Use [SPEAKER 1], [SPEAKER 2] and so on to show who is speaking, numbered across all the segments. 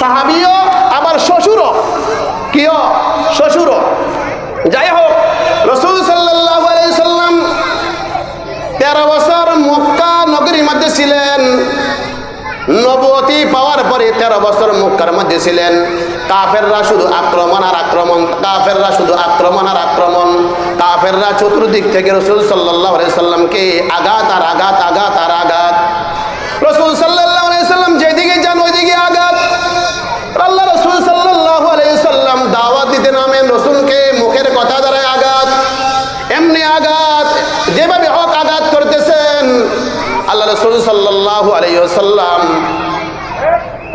[SPEAKER 1] সাহাবিও আবার শ্বশুরও। কিও শ্বশুরও। যাই হোক, রসুল সাল্লাম তেরো বছর মক্কা নগরীর মধ্যে ছিলেন। নবতী পাওয়ার পরে তেরো বছর মক্কার মধ্যে ছিলেন। কাফেররা শুধু আক্রমণ আর আক্রমণ, কাফেররা শুধু আক্রমণ আর আক্রমণ। কাফেররা চতুর্দিক থেকে রসুল সাল্লাহ সাল্লামকে আঘাত আর আঘাত আঘাত আর আঘাত। রসুল সাল্লাহ রসুল সাল্লাহ আলাইসাল্লাম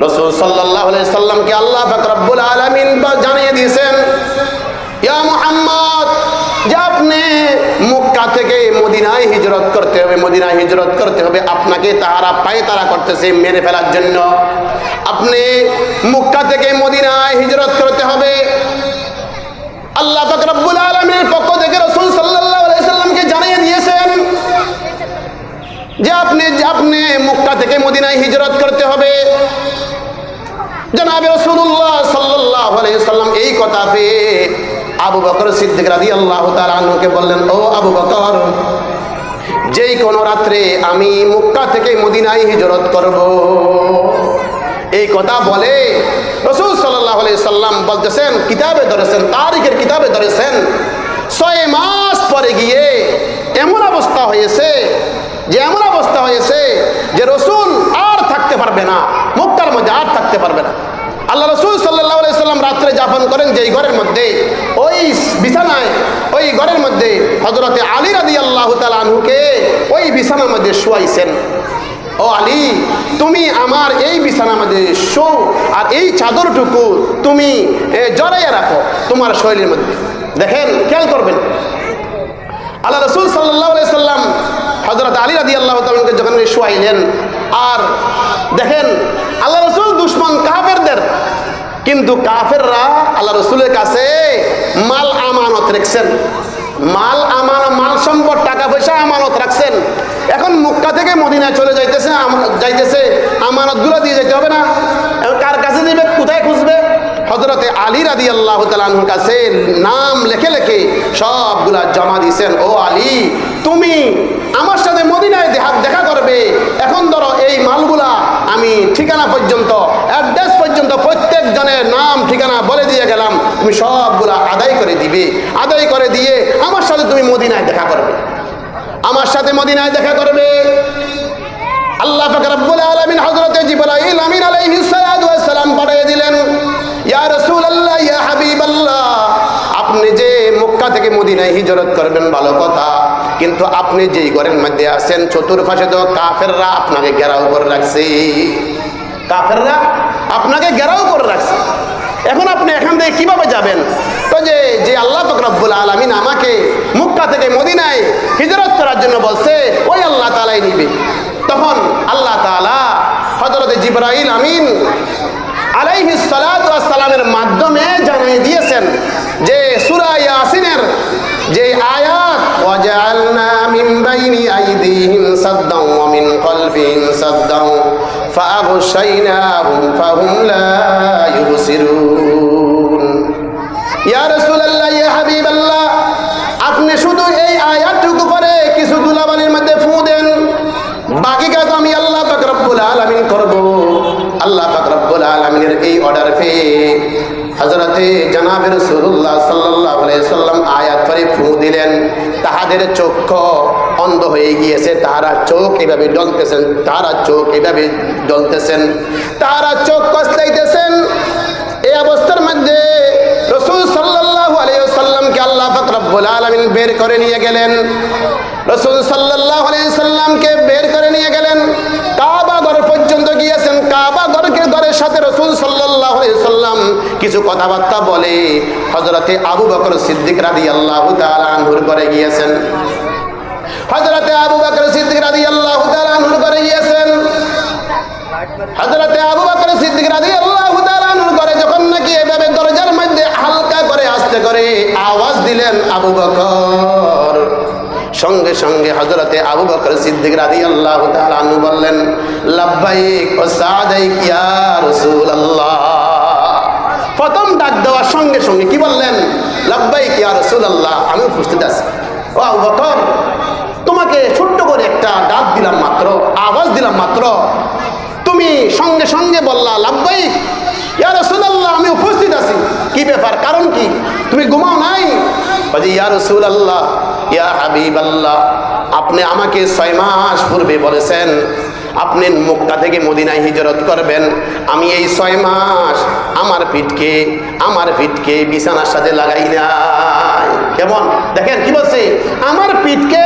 [SPEAKER 1] রসুল সাল্লাহ সাল্লামকে আল্লাহ ফাকরাবুল আলমিন জানিয়ে দিয়েছেন মদিনায় হিজরত করতে হবে আপনাকে তাহারা পায়ে তারা করতেছে মেরে ফেলার জন্য। আপনি মক্কা থেকে মদিনায় হিজরত করতে হবে। আল্লাহ ফাকরাবুল থেকে রসুল যে আপনি আপনি মক্কা থেকে মদিনায় হিজরত করতে হবে। জনাবে রসুল্লাহ সাল্লাহ সাল্লাম এই কথা পেয়ে আবু বকর সিদ্দিক রাজি আল্লাহ তালকে বললেন, ও আবু বকর, যেই কোনো রাত্রে আমি মুক্কা থেকে মদিনায় হিজরত করব। এই কথা বলে রসুল সাল্লাহ সাল্লাম বলতেছেন, কিতাবে ধরেছেন, তারিখের কিতাবে ধরেছেন, ছয় মাস পরে গিয়ে এমন অবস্থা হয়েছে যে এমন অবস্থা হয়েছে যে রসুল আর থাকতে পারবে না, মুক্তার মধ্যে আর থাকতে পারবে না। আল্লাহ রসুল সাল্লাহ সাল্লাম রাত্রে যাপন করেন যে ঘরের মধ্যে, ওই বিছানায়, ওই ঘরের মধ্যে হজরতে আলী রাদি আল্লাহ তালুকে ওই বিছানার মধ্যে শুয়াইছেন। ও আলী, তুমি আমার এই বিছানার মধ্যে শো, আর এই চাদরটুকু তুমি জড়াইয়া রাখো তোমার শৈলীর মধ্যে। দেখেন, খেয়াল করবেন। আল্লাহ রসুল সাল্লাহ সাল্লাম হজরত আলী রাদি আল্লাহ তালকে যখন শুয়াইলেন আর দেখেন আল্লাহ রসুল দুশ্মন কাফেরদের, কিন্তু কাফেররা আল্লাহ রসুলের কাছে মাল আমানত রেখছেন। মাল আমান মাল সম্পদ টাকা পয়সা আমানত রাখছেন। এখন মুক্কা থেকে মদিনায় চলে যাইতেছে যাইতেছে, আমানতগুলো দিয়ে যেতে হবে না। হজরতে আলী রাদি আল্লাহ তালুর কাছে নাম লেখে লেখে সবগুলা জমা দিয়েছেন, ও আলী, তুমি আমার সাথে মদিনায় দেখা দেখা করবে। এখন ধরো এই মালগুলা আমি ঠিকানা পর্যন্ত, অ্যাড্রেস পর্যন্ত প্রত্যেক জনের নাম, ঠিকানা বলে দিয়ে গেলাম, তুমি সবগুলা আদায় করে দিবে। আদায় করে দিয়ে আমার সাথে তুমি মদিনায় দেখা করবে। আমার সাথে মদিনায় দেখা করবে। আল্লাহ ফাকরাবুল আলমিন হজরতে জিবরাইল আমিন আলাইহিস সালাম পাঠিয়ে দিলেন। থেকে মদিনায় হিজরত করবেন ভালো কথা। কিন্তু আপনি যেই ঘরের মধ্যে আছেন, চতুর্পাশে তো কাফেররা আপনাকে ঘেরাও করে রাখছে। কাফেররা আপনাকে ঘেরাও করে রাখছে। এখন আপনি এখান থেকে কীভাবে যাবেন? তো যে যে আল্লাহ ফকরাবুল আলমিন আমাকে মুক্কা থেকে মদিনায় হিজরত করার জন্য বলছে, ওই আল্লাহ তালাই নিবে। তখন আল্লাহ তালা হজরত জিব্রাইল আমিন আলাইহি সালামের মাধ্যমে জানিয়ে দিয়েছেন যে সুরা ইয়াসিনের যে আয়াত, ওয়াজআলনা মিন বাইনি আইদিহিম সাদ্দাও ওয়া মিন কলবিহিম সাদ্দাও ফাআগশাইনাহুম ফাহুম লা ইউবসিরুন ইয়া রাসূলুল্লাহ, ইয়া হাবিবাল্লাহ, আপনি শুধু এই আয়াতটুকু করে কিছু দুলাবালির মধ্যে ফু দেন বাকি অর্ডার পেয়ে হজরতে জানাবের রসুল্লাহ সাল্লাহ সাল্লাম আয়াত পরে ফু দিলেন। তাহাদের চক্ষু অন্ধ হয়ে গিয়েছে, তাহারা চোখ এভাবে জ্বলতেছেন, তাহারা চোখ এভাবে জ্বলতেছেন, তাহারা চোখ কষ্টাইতেছেন এই অবস্থার মধ্যে রসুল সাল্লাহ আলাইসাল্লামকে আল্লাহ ফাকরাবুল আলমিন বের করে নিয়ে গেলেন। রসুল সাল্লাহ আলাইসাল্লামকে বের করে নিয়ে গেলেন। কাবা ঘর পর্যন্ত গিয়েছেন কাবা ঘরকে ঘরের সাথে রসুল সাল্লাহ সাল্লাম কিছু কথাবার্তা বলে হজরতে আবু বকর সিদ্দিক রাদি আল্লাহ তালুর করে গিয়েছেন। হজরতে আবু বকর সিদ্দিক রাদি আল্লাহ তালুর করে গিয়েছেন। হজরতে আবু বকর সিদ্দিক রাদি আল্লাহ তালুর করে যখন নাকি এভাবে দরজার মধ্যে হালকা করে আসতে করে আওয়াজ দিলেন আবু বকর। সঙ্গে সঙ্গে হজরতে আবু বকর সিদ্দিক রাদি আল্লাহ বললেন লাভবাইক সাদাইক ইয়া রাসূলুল্লাহ। দেওয়ার সঙ্গে সঙ্গে কি বললেন লাব্বাই কি আর রসুল্লাহ আমি উপস্থিত আছি। ও আবু বকর, তোমাকে ছোট্ট করে একটা ডাক দিলাম মাত্র, আওয়াজ দিলাম মাত্র। তুমি সঙ্গে সঙ্গে বললা লাব্বাই ইয়া রসুল্লাহ আমি উপস্থিত আছি। কি ব্যাপার? কারণ কি? তুমি ঘুমাও নাই? ইয়া রসুল্লাহ ইয়া হাবিব আল্লাহ আপনি আমাকে ছয় মাস পূর্বে বলেছেন, আপনি মক্কা থেকে মদিনায় হিজরত করবেন। আমি এই ছয় মাস আমার পিঠকে আমার পিঠকে বিছানার সাথে লাগাই নাই। কেমন? দেখেন কি বলছে? আমার পিঠকে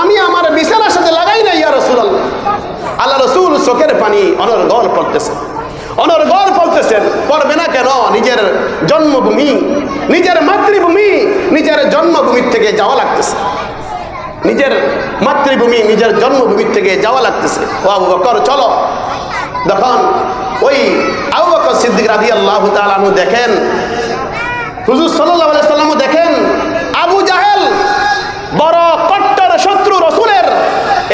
[SPEAKER 1] আমি আমার বিছানার সাথে লাগাই নাই, ইয়া রসুল আল্লাহ রসুল চোখের পানি অনর্গল পড়তেছেন অনর্গল পড়তেছেন পড়বে না কেন? নিজের জন্মভূমি, নিজের মাতৃভূমি, নিজের জন্মভূমির থেকে যাওয়া লাগতেছে। নিজের মাতৃভূমি, নিজের জন্মভূমির থেকে যাওয়া লাগতেছে। ও আবু বকর, চলো। তখন ওই আবু বকর সিদ্দিক রাজি আল্লাহ তালু দেখেন। হুজুর সাল্লাহ সাল্লামও দেখেন। আবু জাহেল বড় কট্টর শত্রু রসুলের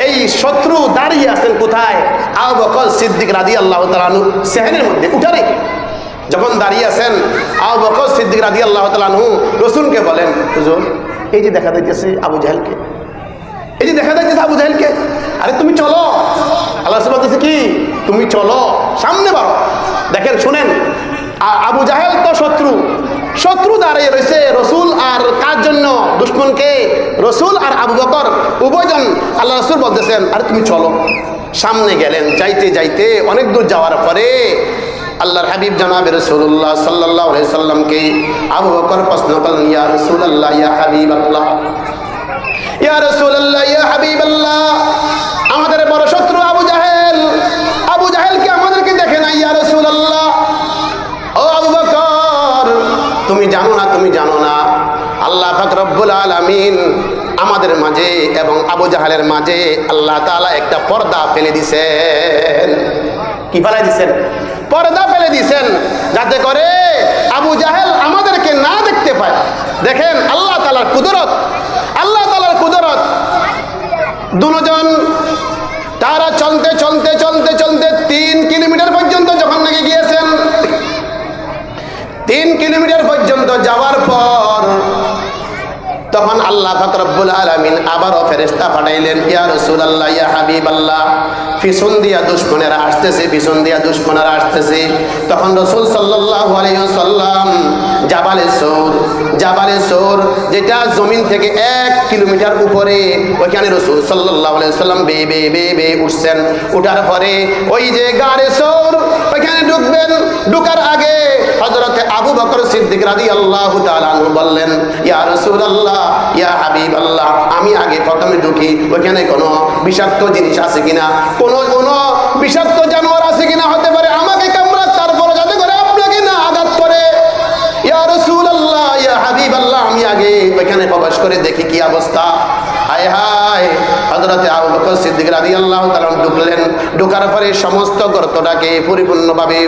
[SPEAKER 1] এই শত্রু দাঁড়িয়ে আছেন কোথায়? আবু বকর সিদ্দিক রাজি আল্লাহ তালু সেহেনের মধ্যে উঠারে যখন দাঁড়িয়ে আছেন, আবু বকর সিদ্দিক রাজি আল্লাহ তালু রসুলকে বলেন, হুজুর, এই যে দেখা দিতেছে আবু জাহেলকে, এই যে দেখা যাচ্ছে আবু জাহেলকে, আরে তুমি চলো। আল্লাহ রসুল বলতেছে, কি? তুমি চলো, সামনে বাড়ো। দেখেন, শুনেন আবু জাহেল তো শত্রু শত্রু দাঁড়িয়ে রয়েছে রসুল আর কার জন্য? দুশ্মনকে রসুল আর আবু বকর। উভয়জন আল্লাহ রসুল বলতেছেন, আরে তুমি চলো। সামনে গেলেন, যাইতে যাইতে অনেক দূর যাওয়ার পরে আল্লাহর হাবিব জানাবে রসুল্লাহ সাল্লাহ সাল্লামকে আবু বকর প্রশ্ন করলেন, ইয়া রসুল আল্লাহ ইয়া হাবিব আল্লাহ ইয়া রাসূলুল্লাহ, ইয়া হাবিবাল্লাহ। আমাদের তুমি জানো না, তুমি জানো না। আল্লাহ পাক রব্বুল আলামিন আমাদের মাঝে এবং আবু জাহেলের মাঝে আল্লাহ তাআলা একটা পর্দা ফেলে দিছেন। কি ফেলে দিছেন? পর্দা ফেলে দিছেন যাতে করে আবু জাহেল আমাদেরকে না দেখতে পায়। দেখেন, আল্লাহ তালার কুদরত, আল্লাহ তালার কুদরত। দুজন তারা চলতে চলতে চলতে আল্লাহ ফাকরবুল আলামিন আবারও ফেরেস্তা পাঠাইলেন, ইয়া রসুল আল্লাহ ইয়া হাবিব আল্লাহ পিছন দিয়া দুশ্মনেরা আসতেছে, পিছন দিয়া দুশ্মনেরা আসতেছে। তখন রসুল সাল্লাহ সাল্লাম জাবালে সৌর জাবালে সৌর, যেটা জমিন থেকে এক কিলোমিটার উপরে, ওইখানে রসুল সাল্লাহ সাল্লাম বে বে বে বে উঠছেন। উঠার পরে ওই যে গাড়ে সৌর, ওইখানে ঢুকবেন। ঢুকার আগে হজরতে আবু বকর সিদ্দিক রাজি আল্লাহ বললেন, ইয়া রসুল আল্লাহ ইয়া হাবিব আল্লাহ আমি আগে প্রথমে ঢুকি, ওইখানে কোনো বিষাক্ত জিনিস আছে কিনা? কোনো কোনো বিষাক্ত জানোয়ার আছে কিনা ওইখানে প্রবেশ করে দেখি কি অবস্থা। আয় হায় হজরতে আবু বকর সিদ্দিক রাদিয়াল্লাহু ঢুকলেন। ঢোকার পরে সমস্ত গর্তটাকে পরিপূর্ণভাবে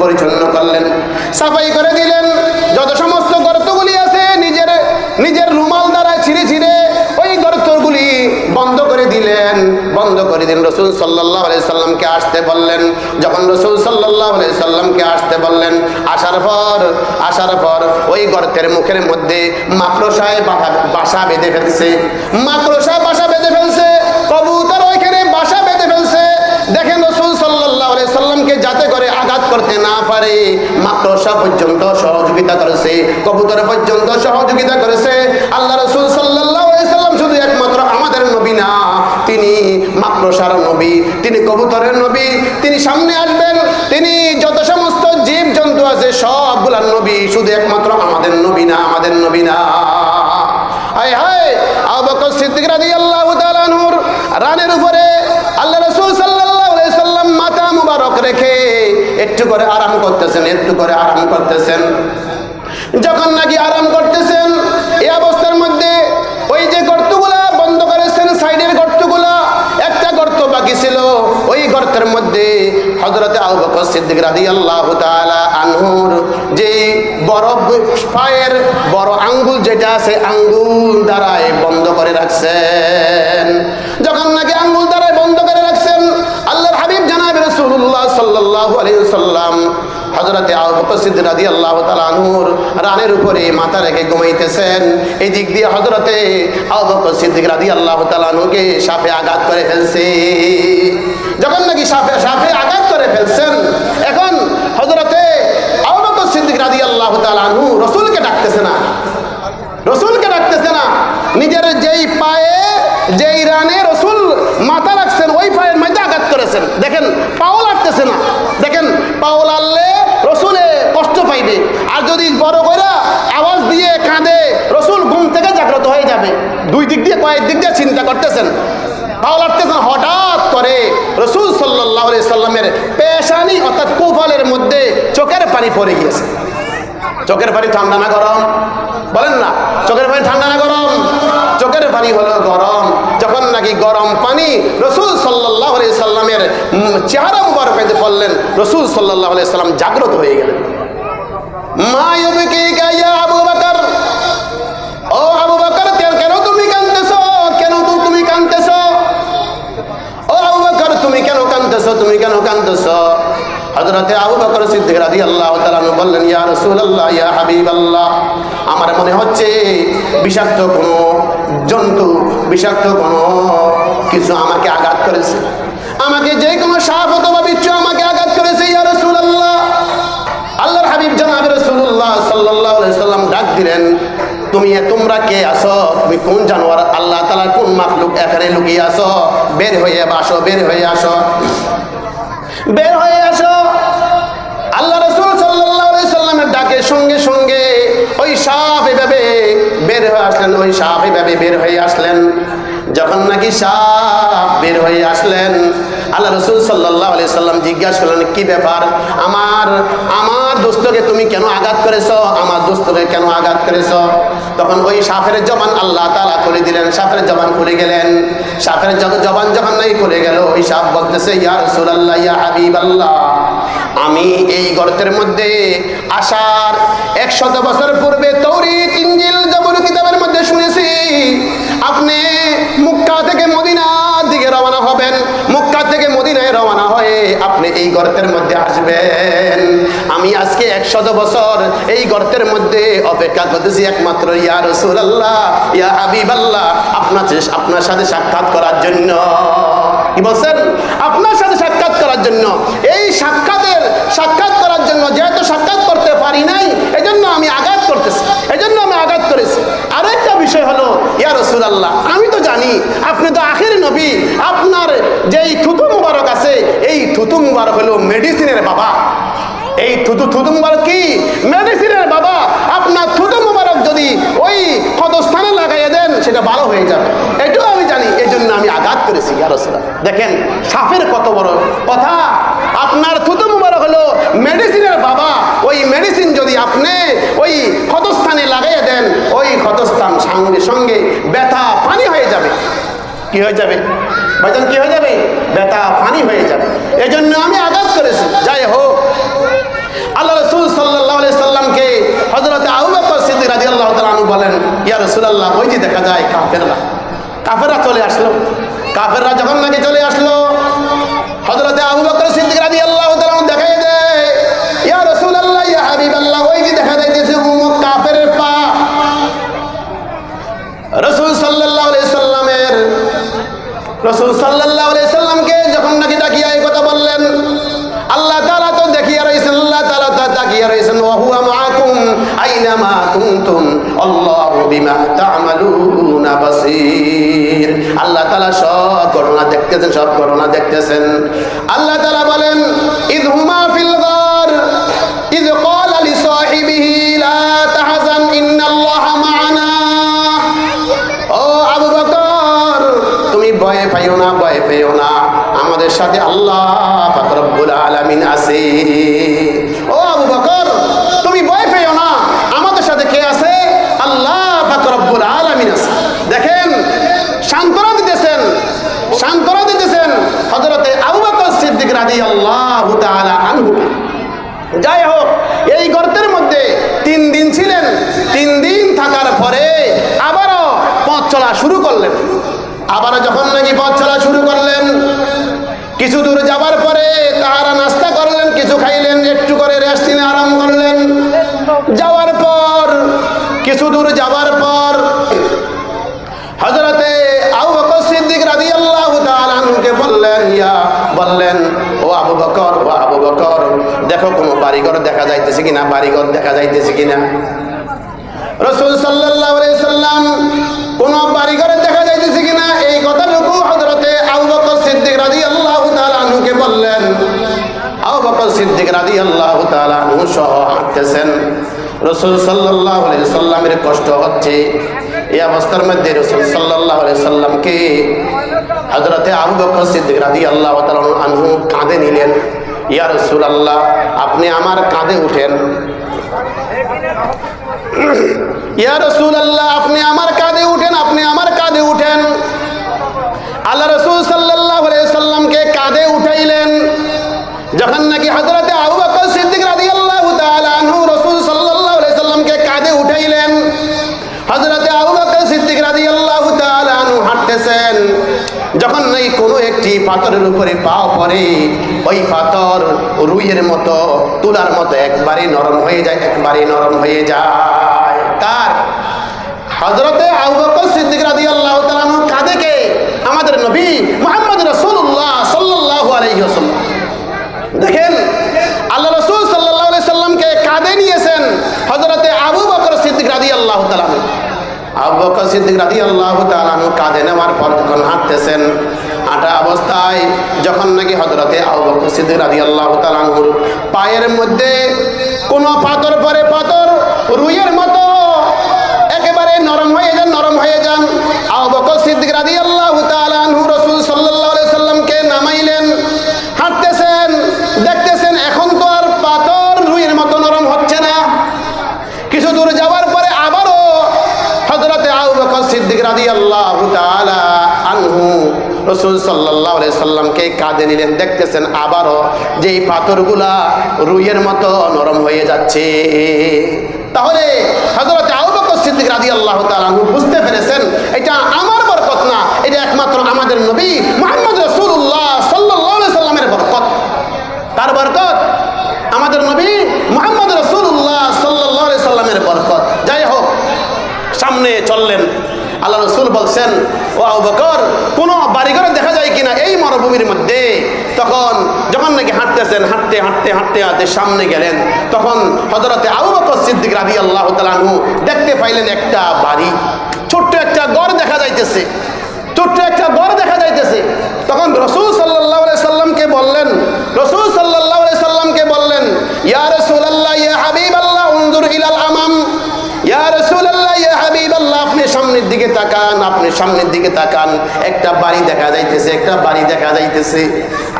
[SPEAKER 1] পরিচ্ছন্ন করলেন। সাফাই করে দিলেন। বন্ধ করে দিন। রসুল সাল্লাহ সাল্লামকে আসতে বললেন। যখন রসুল সাল্লাহ সাল্লামকে আসতে বললেন, আসার পর আসার পর ওই গর্তের মুখের মধ্যে মাকড়সায় বাসা বেঁধে ফেলছে। মাকড়সা বাসা বেঁধে ফেলছে। কবুতর ওইখানে বাসা বেঁধে ফেলছে। দেখেন রসুল সাল্লাহ সাল্লামকে যাতে করে আঘাত করতে না পারে, মাকড়সা পর্যন্ত সহযোগিতা করেছে, কবুতর পর্যন্ত সহযোগিতা করেছে। আল্লাহ রসুল সাল্লাহ মাকড়সার নবী, তিনি কবুতরের নবী, তিনি সামনে আসবেন, তিনি যত সমস্ত জীব জন্তু আছে, সবগুলার নবী শুধু একমাত্র আমাদের নবী না, আমাদের নবী না। একটু করে আরাম করতেছেন, একটু করে আরাম করতেছেন। যখন নাকি আরাম করতেছেন ওই মধ্যে হজরতে আবু বকর সিদ্দিক রাদিয়াল্লাহু তাআলা আনহুর যে বড় পায়ের বড় আঙ্গুল যেটা আছে, আঙ্গুল দ্বারায় বন্ধ করে রাখছেন। যখন নাকি আঙ্গুল দ্বারায় বন্ধ করে রাখছেন, আল্লাহর হাবিব জানাবে রাসূলুল্লাহ সাল্লাল্লাহু সাল্লাল্লাহু আলাইহি সাল্লাম হযরতে আবু বকর সিদ্দিক রাদিয়াল্লাহু তাআলা আনহুর রানের উপরে মাথা রেখে ঘুমাইতেছেন। এই দিক দিয়ে বকর সিদ্দিক রাদিয়াল্লাহু তাআলা আনহুকে সাপে আঘাত করে ফেলছে। যখন নাকি সাপে সাপে আঘাত করে ফেলছেন, এখন আবু বকর সিদ্দিক রাদিয়াল্লাহু তাআলা আনহু রাসূলকে ডাকতেছে না। রসুলকে ডাকতেছে না। নিজের যেই পায়ে, যেই রানে রসুল মাথা রাখছেন, ওই পায়ের মধ্যে আঘাত করেছেন। দেখেন পাও লাগতেছে না। দেখেন পাও লাগলে রসুলে কষ্ট পাইবে। আর যদি বড় করে আওয়াজ দিয়ে কাঁদে, রসুল ঘুম থেকে জাগ্রত হয়ে যাবে। দুই দিক দিয়ে, কয়েক দিক দিয়ে চিন্তা করতেছেন। পাও লাগতেছেন হঠাৎ রসুল সাল্লাহ সাল্লামের পেশানি অর্থাৎ কোফালের মধ্যে চোখের পানি পড়ে গিয়েছে। চোখের পানি ঠান্ডা না গরম? বলেন না। চোখের পানি ঠান্ডা না গরম? চোখের পানি হলো গরম। যখন নাকি গরম পানি রসুল সাল্লাহ সাল্লামের চেহারা মুবারক পেতে পড়লেন, রসুল সাল্লাহ সাল্লাম জাগ্রত হয়ে গেলেন। মা গাইয়া আবু বকর? কেন তুমি কেন কাঁদতেছো? হযরতে আবু বকর সিদ্দিক আনহু বললেন, ইয়া ইয়া হাবিবাল্লাহ। আমার মনে হচ্ছে বিষাক্ত কোনো জন্তু, বিষাক্ত কোনো কিছু আমাকে আঘাত করেছে। আমাকে যে কোনো সাপ অথবা বিচ্ছু আমাকে আঘাত করেছে, ইয়া রাসূলুল্লাহ। আল্লাহর হাবিব জনাব রাসূলুল্লাহ সাল্লাল্লাহু আলাইহি সাল্লাম ডাক দিলেন তুমি তোমরা কে আসো? তুমি কোন জানোয়ার? আল্লাহ তালা কোন মাখলুক? এখানে লুকিয়ে আসো। বের হয়ে আসো, বের হয়ে আসো। বের হয়ে আসো। আল্লাহ রসুল সাল্লাহ সাল্লামের সঙ্গে সঙ্গে ওই সাপ এভাবে বের হয়ে আসলেন, ওই সাপ এভাবে বের হয়ে আসলেন। যখন নাকি সাপ বের হয়ে আসলেন, আল্লাহ রসুল সাল্লাহ আলি সাল্লাম জিজ্ঞাসা করলেন, কি ব্যাপার? আমার আমার দোস্তকে তুমি কেন আঘাত করেছ? আমার দোস্তকে কেন আঘাত করেছ? তখন ওই সাপের জবান আল্লাহ তালা খুলে দিলেন। সাপের জবান খুলে গেলেন। সাপের জবান যখন নাই খুলে গেল, ওই সাপ বলতেছে, ইয়া রসুল আল্লাহ ইয়া হাবিব আল্লাহ আমি এই গর্তের মধ্যে আসার একশত বছর পূর্বে তৌরিত, ইঞ্জিল, জবর কিতাবের মধ্যে শুনেছি। আপনি মুক্কা থেকে মদিনার দিকে রওনা হবেন। মুক্কা থেকে মদিনায় রওনা হয়ে আপনি এই গর্তের মধ্যে আসবেন। আমি আজকে একশত বছর এই গর্তের মধ্যে অপেক্ষা করতেছি একমাত্র, ইয়া রসুল আল্লাহ ইয়া হাবিব আল্লাহ আপনার আপনার সাথে সাক্ষাৎ করার জন্য। কি বলছেন? আপনার সাথে সাক্ষাৎ করার জন্য। এই সাক্ষাতের, সাক্ষাৎ করার জন্য যেহেতু সাক্ষাৎ করতে পারি নাই, এজন্য আমি আঘাত করতেছি। এজন্য আমি আঘাত করেছি। বিষয় হলো, ইয়া রসুল আল্লাহ আমি তো জানি, আপনি তো আখের নবী, আপনার যেই থুতু মুবারক আছে, এই থুতু মুবারক হলো মেডিসিনের বাবা। এই থুতু থুতু মুবারক কি? মেডিসিনের বাবা। আপনার থুতু মুবারক যদি ওই ক্ষতস্থানে লাগাইয়ে দেন, সেটা ভালো হয়ে যাবে। এটাও আমি জানি এই জন্য আমি আঘাত করেছি, ইয়া রাসূলুল্লাহ। দেখেন, সাফের কত বড় কথা। আপনার থুতু মুবারক হলো মেডিসিনের বাবা। ওই মেডিসিন যদি আপনি ওই ক্ষতস্থানে লাগাইয়ে দেন, ওই ক্ষতস্থান সঙ্গে সঙ্গে ব্যথা পানি হয়ে যাবে? কি হয়ে যাবে? ভাইজান, কি হয়ে যাবে? ব্যথা পানি হয়ে যাবে। এই জন্য আমি আঘাত করেছি। যাই হোক, আল্লাহ রসুল সাল্লাহ সাল্লামকে হজরত আবু বকর রাদিয়াল্লাহু তাআলা আনহু বলেন, ইয়া রাসূলুল্লাহ, ওই যে দেখা যায় কাফেররা। কাফেররা চলে আসলো। কাফেররা যখন নাকি চলে আসলো হজরতে আবু কুনতুম আল্লাহু বিমা তা'মালুনা বাসীর। আল্লাহ তাআলা সব ঘটনা দেখতেছেন, সব ঘটনা দেখতেছেন। আল্লাহ তাআলা বলেন, ইদ হুমা ফিল গার, ইদ ক্বালা লিসাহিবিহি লা তাহজান ও আবু তুমি ভয় পাইও না, ভয় পেও না। আমাদের সাথে আল্লাহ পাক আলামিন আছে ও আবু বকর তুমি ভয় পেও না আমাদের সাথে কে আছে আল্লাহ পাক রব্বুল আলামিন আছে দেখেন সান্ত্বনা দিতেছেন সান্ত্বনা দিতেছেন হযরতে আবু বকর সিদ্দিক রাদিয়াল্লাহু তাআলা আনহু যাই হোক এই গর্তের মধ্যে তিন দিন ছিলেন তিন দিন থাকার পরে আবারও পথ চলা শুরু করলেন। আবারও যখন নাকি পথ চলা শুরু করলেন, কিছু দূর যাবার পরে তাহারা নাস্তা করলেন, কিছু খাইলেন, একটু করে রেস্ট নিয়ে আরাম করলেন। যাওয়ার পর, কিছু দূর যাবার পর হজরতে আবু বকর সিদ্দিক তাআলা আনহুকে বললেন, ইয়া, বললেন, ও আবু বকর, ও আবু বকর, দেখো কোনো বাড়িঘর দেখা যাইতেছে কিনা, বাড়িঘর দেখা যাইতেছে কিনা? রসুল আলাইহি সাল্লাম কোন বাড়িঘরে দেখা যাইতেছে কিনা, এই কথাটুকু বকর সিদ্দিক রাদিয়াল্লাহু তাআলা আনহুকে বললেন। সিদ্দিক তাআলা আনহু সহ হাঁটতেছেন। রসুল আলাইহি সাল্লামের কষ্ট হচ্ছে। এই অবস্থার মধ্যে রসুল আলাইহি সাল্লামকে হযরতে আবু বকর সিদ্দিক রাদিয়াল্লাহু তাআলা আনহু কাঁধে নিলেন। ইয়া রাসূলুল্লাহ, আপনি আমার কাঁধে উঠেন। ইয়া রাসূলুল্লাহ, আপনি আমার পাথরের উপরে পাও পড়ে ওই পাথর রুইয়ের মতো তুলার মতো একবারে নরম হয়ে যায়, একবারে নরম হয়ে যায়। তার হজরতে আবু বকর সিদ্দিক রাদিয়াল্লাহু তাআলা আনহু কাঁধে কে? আমাদের নবী মুহাম্মদ রাসূলুল্লাহ সাল্লাল্লাহু আলাইহি ওয়াসাল্লাম। দেখেন, আল্লাহ রসুল সাল্লাহ সাল্লামকে কাঁধে নিয়েছেন হজরতে আবু বকর সিদ্দিক রাদি আল্লাহ তালাম আবু বকর সিদ্দিক রাদি আল্লাহ তালাম কাঁধে নেওয়ার পর যখন হাঁটতেছেন হাঁটা অবস্থায় যখন নাকি হজরতে আবু সিদ্দিক রাদি আল্লাহ তালাহুর পায়ের মধ্যে কোনো পাথর পরে পাথর রুইয়ের মতো একেবারে নরম হয়ে যান, নরম হয়ে যান। আবু সিদ্দিক রাদিয়াল্লাহু তাআলা আনহু রাসূল সাল্লাল্লাহু সাল্লামকে নামাইলেন, হাঁটতেছেন, দেখতেছেন, এখন তো আর পাথর রুইয়ের মতো নরম হচ্ছে না। কিছু দূর যাওয়ার পরে আবারও হযরতে আবু সিদ্দিক রাদিয়াল্লাহু তাআলা আনহু রসুল সাল্লাহ সাল্লামকে কাঁধে নিলেন, দেখতেছেন আবারও যে এই পাথরগুলা রুইয়ের মতো নরম হয়ে যাচ্ছে। তাহলে হজরত সিদ্দিক রাজি আল্লাহ তালু বুঝতে পেরেছেন, এটা আমার বরকত না, এটা একমাত্র আমাদের নবী মোহাম্মদ রসুল্লাহ সাল্লাহ সাল্লামের বরকত। তার বরকত আমাদের নবী মোহাম্মদ রসুল্লাহ সাল্লাহ সাল্লামের বরকত। যাই হোক, সামনে চললেন, আল্লাহ রসুল বলছেন ও বকর, কোনো বাড়িঘরে দেখা যায় কিনা এই মরুভূমির মধ্যে? তখন যখন নাকি হাঁটতেছেন, হাঁটতে হাঁটতে হাঁটতে হাঁটতে সামনে গেলেন, তখন হজরতে আবু বকর সিদ্দিক রাবি আল্লাহ তালানহু দেখতে পাইলেন একটা বাড়ি। ছোট্ট একটা গড় দেখা যাইতেছে। ছোট্ট একটা গড় দেখা যাইতেছে। তখন রসুল সাল্লাহ সাল্লামকে বললেন, রসুল সাল্লাহ সাল্লামকে বললেন, ইয়া রসুল ইয়া হাবিব আল্লাহ ইলাল দিকে তাকান, আপনি সামনের দিকে তাকান। একটা বাড়ি দেখা যাইতেছে, একটা বাড়ি দেখা যাইতেছে।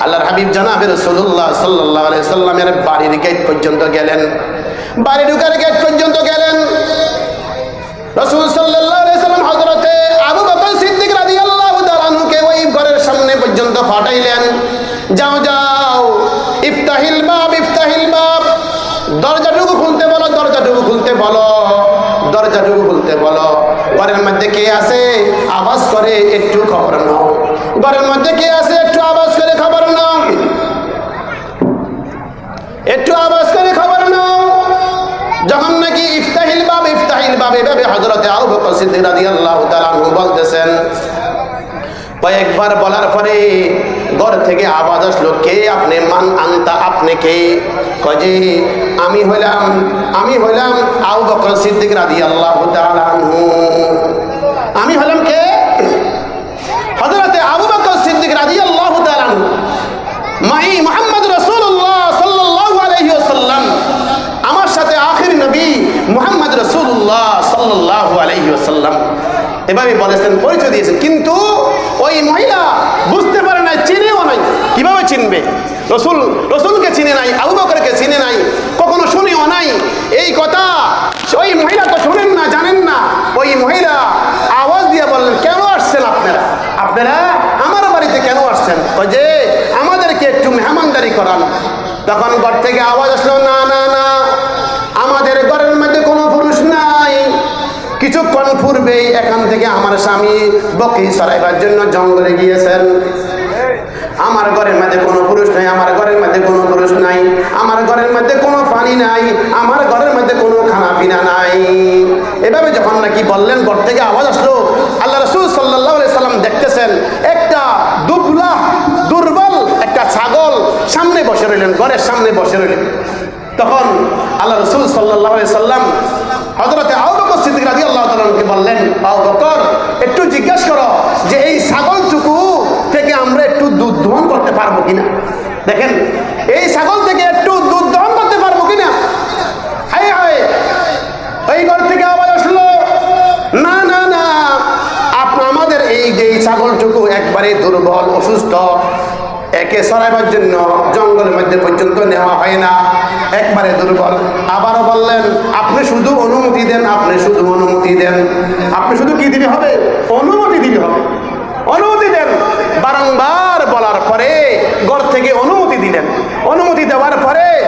[SPEAKER 1] আল্লাহর হাবিব জানাবে রাসূলুল্লাহ সাল্লাল্লাহু আলাইহি সাল্লামের বাড়ির গেট পর্যন্ত গেলেন। বাড়ি ঢুকার গেট পর্যন্ত গেলেন। রাসূল সাল্লাম হযরতে আবু বকর সিদ্দিক রাদিয়াল্লাহু তাআলা আনহুকে ওই ঘরের সামনে পর্যন্ত ফাটাইলেন যাও যাও, ইফতাহিল বাব ইফতাহিল বাব। দরজাটুকু খুলতে বলো, দরজাটুকু খুলতে বলো। দরজাটুকু বলতে বলো। ঘরের মধ্যে কে আছে? আওয়াজ করে একটু খবর নাও। ঘরের মধ্যে কে আছে? একটু আওয়াজ করে খবর নাও। একটু আওয়াজ করে খবর নাও। যখন নাকি ইফতাহিল বাব ইফতাহিল বাব এভাবে হজরতে আউ বকর সিদ্দিক রাদিয়াল্লাহু তাআলা বলতেছেন কয়েকবার বলার পরে ঘর থেকে আওয়াজ আসলো, কে আপনি? মান আনতা আপনি কে? কজে আমি হইলাম আমি হইলাম আবু বকর সিদ্দিক তাআলা আনহু। আমি হলাম কে? হযরতে আবু বকর সিদ্দিক তাআলা আনহু। মাই মুহাম্মদ রাসূলুল্লাহ সাল্লাল্লাহু আলাইহি ওয়াসাল্লাম। আমার সাথে আখির নবী মুহাম্মদ রাসূলুল্লাহ সাল্লাল্লাহু আলাইহি ওয়াসাল্লাম। এভাবে বলেছেন, পরিচয় দিয়েছেন। কিন্তু ওই মহিলা বুঝতে পারে না চিনেও নাই। কীভাবে চিনবে? রসুল, রসুলকে চিনে নাই, আবু বকরকে চিনে নাই, কখনো শুনিও নাই। এই কথা ওই মহিলা তো শুনেন না, জানেন না। ওই মহিলা আওয়াজ দিয়ে বললেন, কেন আসছেন আপনারা? আপনারা আমার বাড়িতে কেন আসছেন? ওই যে আমাদেরকে একটু মেহমানদারি করান। তখন ঘর থেকে আওয়াজ আসলো, না না না, আমাদের ঘরের পূর্বেই এখান থেকে আমার স্বামী বকি সরাইবার জন্য জঙ্গলে গিয়েছেন। আমার ঘরের মধ্যে কোনো পুরুষ নাই, আমার ঘরের মধ্যে কোনো পুরুষ নাই, আমার ঘরের মধ্যে কোনো পানি নাই, আমার ঘরের মধ্যে কোনো খানা পিনা নাই। এভাবে যখন নাকি বললেন, ঘর থেকে আওয়াজ আসলো, আল্লাহ রসুল সাল্লাহ সাল্লাম দেখতেছেন, একটা দুবলা, দুর্বল, একটা ছাগল সামনে বসে রইলেন, ঘরের সামনে বসে রইলেন। তখন আল্লাহ রসুল সাল্লাহ সাল্লাম হজরতে আউ দুধ দহন করতে পারব কিনা? দেখেন, এই ছাগল থেকে একটু দুধ দহন করতে পারব কিনা? হায় হায় এই থেকে আওয়াজ আসলো। না না না, আপনি, আমাদের এই যে ছাগলটুকু একবারে দুর্বল, অসুস্থ একে সরাইবার জন্য জঙ্গলের মধ্যে পর্যন্ত নেওয়া হয় না। একবারে দুর্বল। আবারও বললেন, আপনি শুধু অনুমতি দেন, আপনি শুধু অনুমতি দেন। আপনি শুধু কি দিতে হবে? অনুমতি দিতে হবে। অনুমতি দেন। বারংবার বলার পরে ঘর থেকে অনুমতি দিলেন। অনুমতি দেওয়ার পরে